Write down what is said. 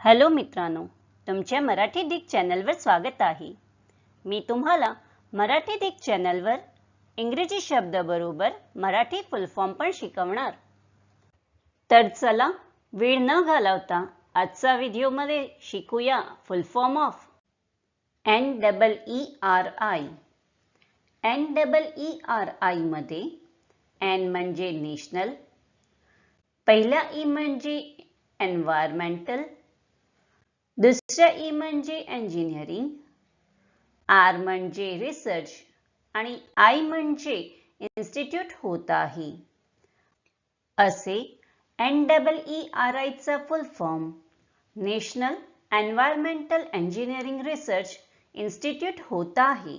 Hello मित्रांनो तुमच्या Marathi Dick चॅनलवर स्वागत आहे. मी तुम्हाला मराठी डिक चॅनलवर इंग्रजी शब्दाबरोबर मराठी फुलफॉर्म पण शिकवणार. तर चला वेळ न घालवता आजचा व्हिडिओमध्ये शिकूया full form of N double E R I N double E R आयमध्ये एन म्हणजे नॅशनल पहिला ई म्हणजे एन्व्हायरमेंटल दुसरं ई म्हणजे इंजिनिअरिंग आर म्हणजे रिसर्च आणि आय म्हणजे इन्स्टिट्यूट होत आहे. असे एन डबल ई आर आयचा full form national environmental engineering research institute होत आहे.